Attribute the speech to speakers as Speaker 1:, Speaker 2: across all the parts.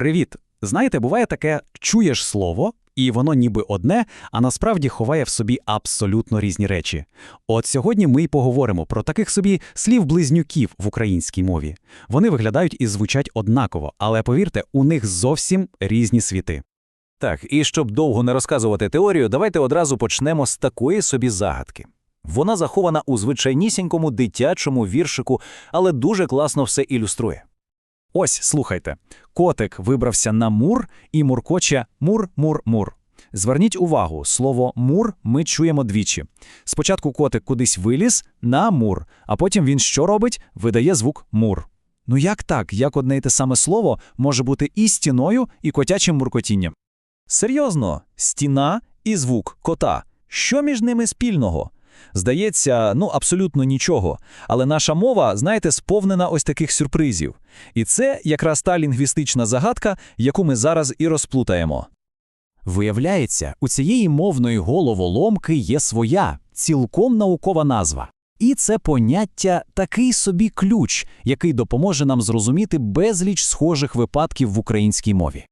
Speaker 1: Привіт! Знаєте, буває таке, чуєш слово, і воно ніби одне, а насправді ховає в собі абсолютно різні речі. От сьогодні ми й поговоримо про таких собі слів-близнюків в українській мові. Вони виглядають і звучать однаково, але повірте, у них зовсім різні світи.
Speaker 2: Так, і щоб довго не розказувати теорію, давайте одразу почнемо з такої собі загадки. Вона захована у звичайнісінькому дитячому віршику, але дуже класно все ілюструє.
Speaker 1: Ось, слухайте. Котик вибрався на мур і муркоче мур-мур-мур. Зверніть увагу, слово мур ми чуємо двічі. Спочатку котик кудись виліз на мур, а потім він що робить? Видає звук мур. Ну як так, як одне й те саме слово може бути і стіною, і котячим муркотінням?
Speaker 2: Серйозно, стіна і звук кота. Що між ними спільного? Здається, ну абсолютно нічого. Але наша мова, знаєте, сповнена ось таких сюрпризів. І це якраз та лінгвістична загадка, яку ми зараз і розплутаємо.
Speaker 1: Виявляється, у цієї мовної головоломки є своя, цілком наукова назва. І це поняття такий собі ключ, який допоможе нам зрозуміти безліч схожих випадків в українській мові.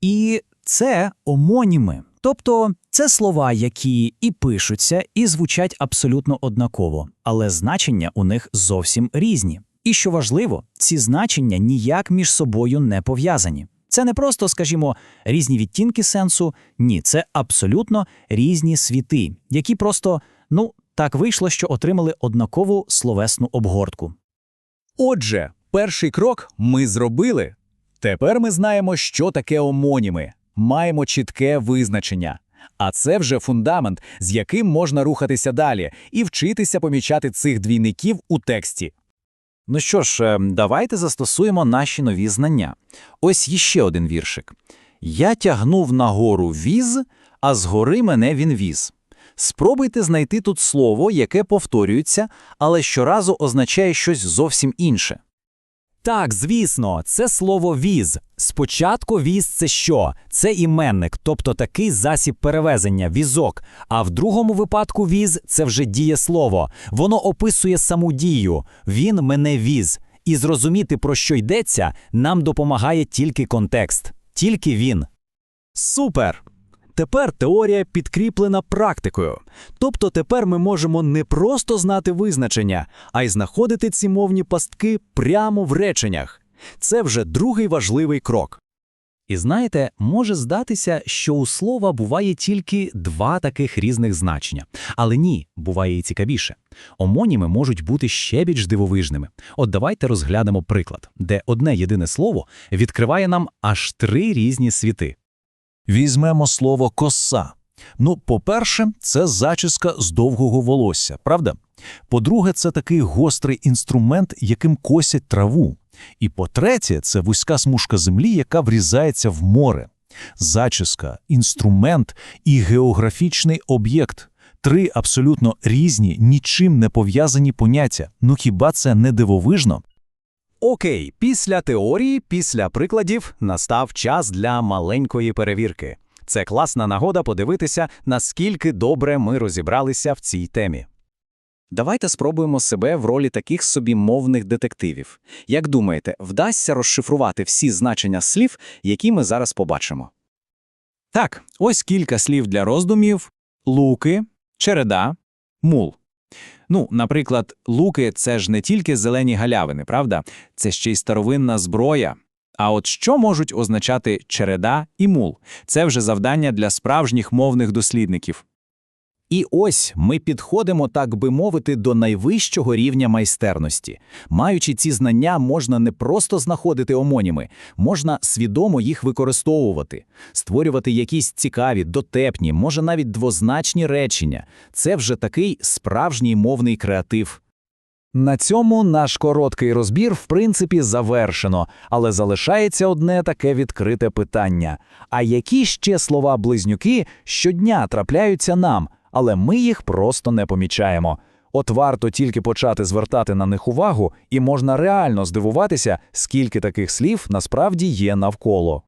Speaker 1: І це омоніми. Тобто це слова, які і пишуться, і звучать абсолютно однаково, але значення у них зовсім різні. І що важливо, ці значення ніяк між собою не пов'язані. Це не просто, скажімо, різні відтінки сенсу, ні, це абсолютно різні світи, які просто, ну, так вийшло, що отримали однакову словесну обгортку.
Speaker 2: Отже, перший крок ми зробили. Тепер ми знаємо, що таке омоніми. Маємо чітке визначення. А це вже фундамент, з яким можна рухатися далі і вчитися помічати цих двійників у тексті. Ну що ж, е, давайте застосуємо наші нові знання. Ось іще один віршик. Я тягнув нагору віз, а згори мене він віз. Спробуйте знайти тут слово, яке повторюється, але щоразу означає щось зовсім інше.
Speaker 1: Так, звісно, це слово віз. Спочатку віз це що? Це іменник, тобто такий засіб перевезення, візок. А в другому випадку віз це вже дієслово. Воно описує саму дію. Він мене віз. І зрозуміти, про що йдеться, нам допомагає тільки контекст, тільки він.
Speaker 3: Супер! Тепер теорія підкріплена практикою. Тобто тепер ми можемо не просто знати визначення, а й знаходити ці мовні пастки прямо в реченнях. Це вже другий важливий крок.
Speaker 1: І знаєте, може здатися, що у слова буває тільки два таких різних значення. Але ні, буває і цікавіше. Омоніми можуть бути ще більш дивовижними. От давайте розглянемо приклад, де одне єдине слово відкриває нам аж три різні світи.
Speaker 3: Візьмемо слово коса. Ну, по-перше, це зачіска з довгого волосся, правда? По-друге, це такий гострий інструмент, яким косять траву. І по-третє, це вузька смужка землі, яка врізається в море. Зачіска, інструмент і географічний об'єкт три абсолютно різні, нічим не пов'язані поняття. Ну хіба це не дивовижно?
Speaker 1: Окей, після теорії, після прикладів настав час для маленької перевірки. Це класна нагода подивитися, наскільки добре ми розібралися в цій темі. Давайте спробуємо себе в ролі таких собі мовних детективів. Як думаєте, вдасться розшифрувати всі значення слів, які ми зараз побачимо? Так, ось кілька слів для роздумів: луки, череда, мул. Ну, наприклад, луки це ж не тільки зелені галявини, правда? Це ще й старовинна зброя. А от що можуть означати череда і мул? Це вже завдання для справжніх мовних дослідників. І ось ми підходимо, так би мовити, до найвищого рівня майстерності. Маючи ці знання, можна не просто знаходити омоніми, можна свідомо їх використовувати, створювати якісь цікаві, дотепні, може навіть двозначні речення. Це вже такий справжній мовний креатив. На цьому наш короткий розбір, в принципі, завершено, але залишається одне таке відкрите питання: а які ще слова близнюки щодня трапляються нам? Але ми їх просто не помічаємо. От варто тільки почати звертати на них увагу, і можна реально здивуватися, скільки таких слів насправді є навколо.